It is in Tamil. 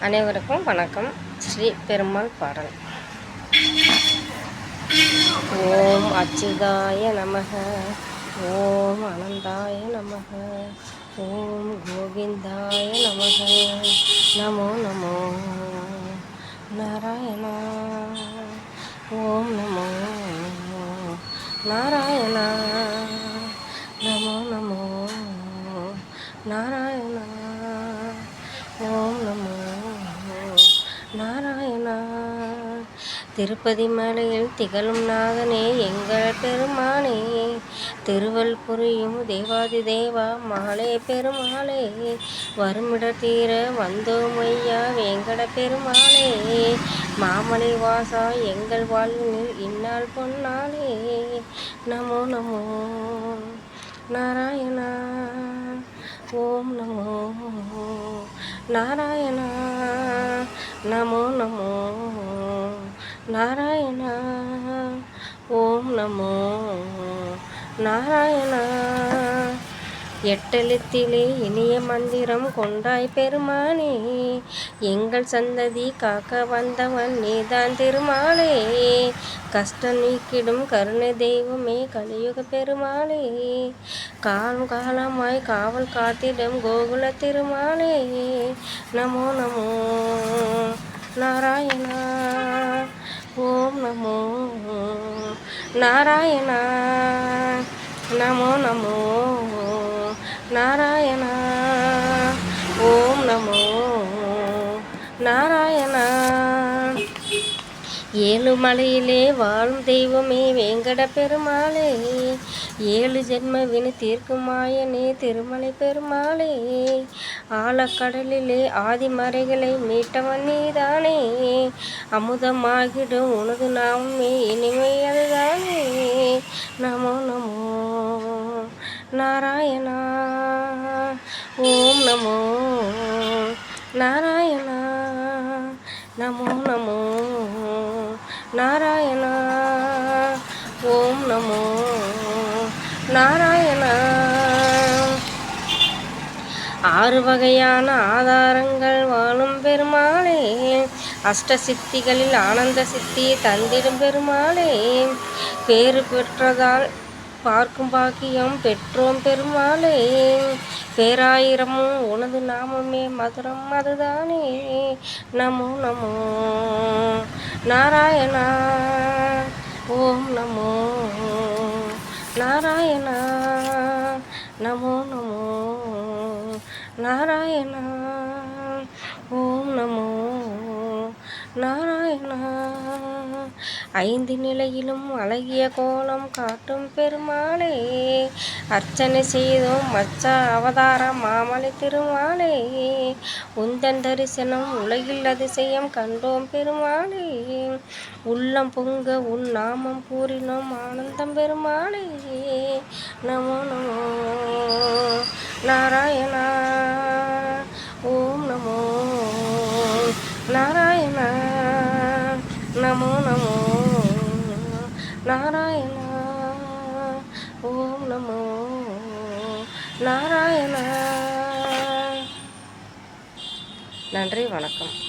அனைவருக்கும் வணக்கம். ஸ்ரீ பெருமாள் பாடல். ஓம் அச்சுதாய நமக. ஓம் அனந்தாய நமக. ஓம் கோவிந்தாய நமக. நமோ நமோ நாராயணா. ஓம் நமோ நாராயணா. நமோ நமோ நாராயணா. ஓம் நமோ நாராயணா திருப்பதி மலையில் திகழும் நாதனே எங்கள் பெருமானே திருவல் புரியும் தேவாதி தேவா மாலே பெருமாளே வருமிட தீர வந்தோம் ஐயா வெங்கட பெருமாளே மாமலை வாசா எங்கள் வாழ்வினில் இந்நாள் பொன்னாளே நமோ நமோ நாராயணா ஓம் நமோ. நாராயணா நமோ நமோ நாராயணா ஓம் நமோ நாராயணா எட்டெழுத்திலே இனிய மந்திரம் கொண்டாய் பெருமானே. எங்கள் சந்ததி காக்க வந்தவன் நீதான் திருமாலே. கஷ்டம் நீக்கிடும் கருணை தெய்வமே கலியுக பெருமாளே. காலம் காலமாய் காவல் காத்திடும் கோகுல திருமாலே நமோ நமோ நாராயணா. ஓம் நமோ நாராயணா. நமோ நமோ நாராயணா. ஓம் நமோ நாராயணா. ஏழு மலையிலே வாழும் தெய்வமே வேங்கட பெருமாளே. ஏழு ஜென்ம வினு தீர்க்குமாயனே திருமலை பெருமாளே. ஆழக்கடலிலே ஆதிமறைகளை மீட்டவன் நீதானே. அமுதமாகிடும் உனது நாமே இனிமை அதுதானே நமோ நமோ நாராயணா ஓம் நமோ. நாராயணா நமோ நமோ. நாராயணா ஓம் நமோ. நாராயணா. ஆறு வகையான ஆதாரங்கள் வாழும் பெருமாளே. அஷ்ட சித்திகளில் ஆனந்த சித்தியை தந்திடும் பெருமாளே. பேறு பெற்றதால் பார்க்கும் பாக்கியம் பெற்றோம் பெருமாளே. பேராயிரமும் உனது நாமமே மதுரம் அதுதானே. நமோ நமோ. நாராயணா. ஓம் நமோ. நாராயணா. நமோ நமோ. நாராயணா. ஓம் நமோ. நாராயணா. ஐந்து நிலையிலும் அழகிய கோலம் காட்டும் பெருமாளே. அர்ச்சனை செய்தோம் மச்ச அவதார மாமலை திருமாளே. உந்தன் தரிசனம் உலகில் அதிசயம் கண்டோம் பெருமாளே. உள்ளம் பொங்க உன் நாமம் கூறினோம் ஆனந்தம் பெருமாளே. நமோ நமோ. நாராயண நமோ நமோ. நாராயணா. ஓம் நமோ. நாராயணா. நன்றி வணக்கம்.